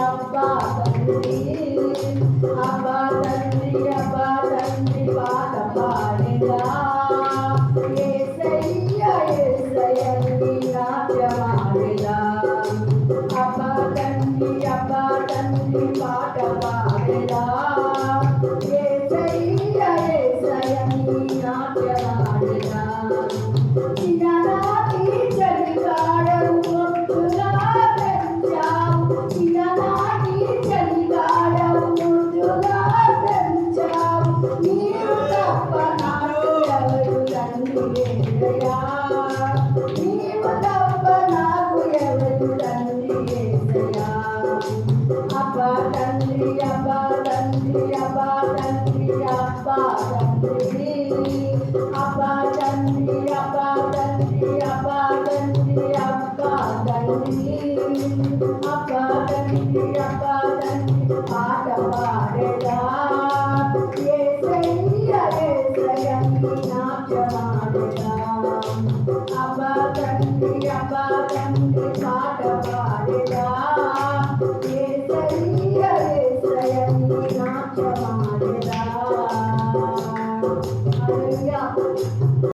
అబ్బా తండ్రి అబ్బా తండ్రి అబ్బా తండ్రి పాట పాడేదా ఏసయ్య ఏసయ్యని నాట్యమాడేదా అబ్బా తండ్రి అబ్బా తండ్రి పాట పాట పాడేదా ఏ సయ్య Thank you.